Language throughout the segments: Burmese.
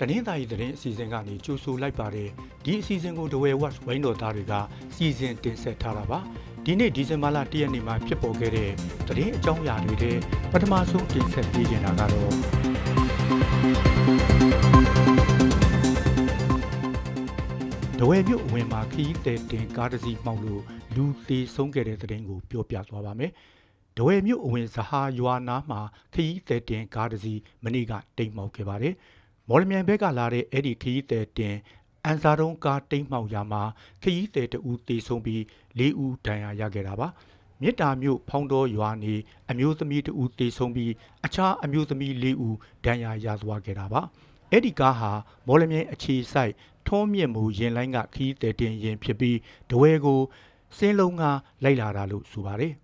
တနင်္သာရီသတင်းအစီအစဉ်ကနေကြိုဆိုလိုက်ပါတယ်ဒီအစီအစဉ်ကိုဒဝဲဝတ်ဝိုင်းတော်သားတွေကစီစဉ်တင်ဆက်ထားတာပါဒီနေ့ဒီဇင်ဘာလ၁ရက်နေ့မှာဖြစ်ပေါ်ခဲ့တဲ့သတင်းအကြောင်းအရာတွေထဲပထမဆုံးတင်ဆက်ပေးနေတာကတော့ဒဝဲမြို့အဝင်မှာခရီးသည်တင်ကားတစ်စီးမှောက်လို့လူသေးဆုံးခဲ့တဲ့သတင်းကိုပြောပြသွားပါမယ် ဒဝဲမြို့အဝင်ဇဟာရွာနာမှာခရီးသည်တင်ကားတစ်စီးမနေ့ကတိမ်မှောက်ခဲ့ပါတယ်မော်လမြိုင်ဘက်ကလာတဲ့အဲ့ဒီခရီးသည်တင်အန်စာတုံးကားတိမ်မှောက်ရာမှာခရီးသည်တဦးတေဆုံးပြီး၄ဦးဒဏ်ရာရခဲ့တာပါမြစ်တာမြို့ဖောင်းတော်ရွာနေအမျိုးသမီးတဦးတေဆုံးပြီးအခြားအမျိုးသမီး၄ဦးဒဏ်ရာရသွားခဲ့တာပါအဲ့ဒီကားဟာမော်လမြိုင်အခြေဆိုင်ထုံးမြင့်မှုရင်လိုင်းကခရီးသည်တင်ရင်ဖြစ်ပြီးဒဝဲကိုစင်းလုံးကလိုက်လာတာလို့ဆိုပါတယ်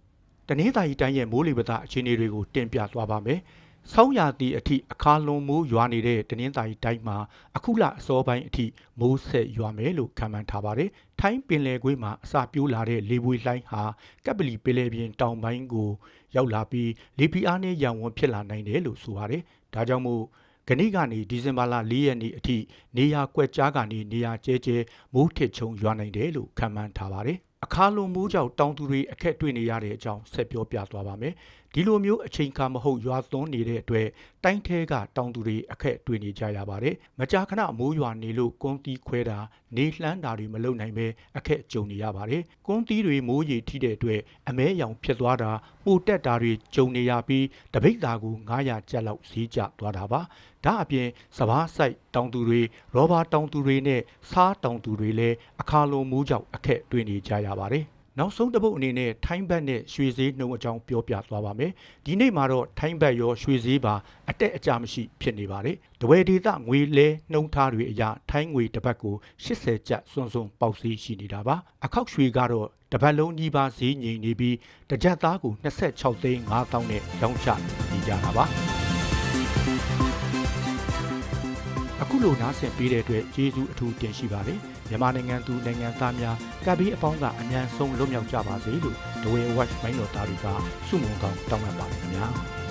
တနင်္သာရီတိုင်းရဲ့မိုးလေဝသအခြေအနေတွေကိုတင်ပြသွားပါမယ်။ဆောင်းရာသီအထိအခါလွန်မိုးရွာနေတဲ့တနင်္သာရီတိုင်းမှာအခုလအစောပိုင်းအထိမိုးဆက်ရွာမယ်လို့ခန့်မှန်းထားပါတယ်။ထိုင်းပင်လယ်ကွေ့မှာအစာပြိုးလာတဲ့လေပွေလှိုင်းဟာကပ်ပလီပင်လယ်ပြင်တောင်ပိုင်းကိုရောက်လာပြီးလေပီအားနဲ့ရံဝန်းဖြစ်လာနိုင်တယ်လို့ဆိုပါတယ်။ဒါကြောင့်မို့ကနေ့ကနေဒီဇင်ဘာလ၄ရက်နေ့အထိနေရာကွက်ကြားကနေနေရာကျဲကျဲမိုးထစ်ချုံရွာနိုင်တယ်လို့ခန့်မှန်းထားပါတယ်။ အခါလွန်မိုးကြောင့်တောင်သူတွေအခက်တွေ့နေရတဲ့အကြောင်းဆက်ပြောပြသွားပါမယ်။ဒီလိုမျိုးအချိန်အခါမဟုတ်ရွာသွန်းနေတဲ့အတွက်တိုင်းထဲကတောင်သူတွေအခက်တွေ့နေကြရပါတယ်။မကြာခဏမိုးရွာနေလို့ကွန်းတီးခွဲတာနေလှမ်းတာတွေမလုပ်နိုင်ပဲအခက်ကြုံနေရပါတယ်။ကွန်းတီးတွေမိုးရေထိတဲ့အတွက်အမဲရောင်ဖြစ်သွားတာပိုတက်တာတွေကြုံနေရပြီးတပိတ်သားကို900ကျပ်လောက်ဈေးကျသွားတာပါ။ဒါအပြင်စပားဆိုင်တောင်သူတွေရောဘာတောင်သူတွေနဲ့စားတောင်သူတွေလည်း အခါလိုမိုးကြောင့်အခက်တွေ့နေကြရပါတယ်။နောက်ဆုံးတစ်ပုတ်အနေနဲ့ထိုင်းဘတ်နဲ့ရွှေဈေးနှုန်းအကြောင်းပြောပြသွားပါမယ်။ဒီနေ့မှာတော့ထိုင်းဘတ်ရောရွှေဈေးပါအတက်အကျမရှိဖြစ်နေပါတယ်။တဝယ်ဒေသငွေလဲနှုန်းထားတွေအရထိုင်းငွေတစ်ပတ်ကို80ကျပ်စွန်းစွန်းပေါက်ဈေးရှိနေတာပါ။အခောက်ရွှေကတော့တစ်ပတ်လုံးကြီးပါဈေးငြိမ်နေပြီးတစ်ကြက်သားကို26သိန်း5000နဲ့ရောင်းချနေကြတာပါ။ အခုလိုနားဆင်ပေးတဲ့အတွက်ကျေးဇူးအထူးတင်ရှိပါတယ်။မြန်မာနိုင်ငံသူနိုင်ငံသားများကပ်ပြီးအပေါင်းကအမြန်ဆုံးလွတ်မြောက်ကြပါစေလို့ဒဝဲဝက်မိုင်းတော်သားတွေကဆုမွန်ကောင်းတောင်းပန်ပါတယ်ခင်ဗျာ။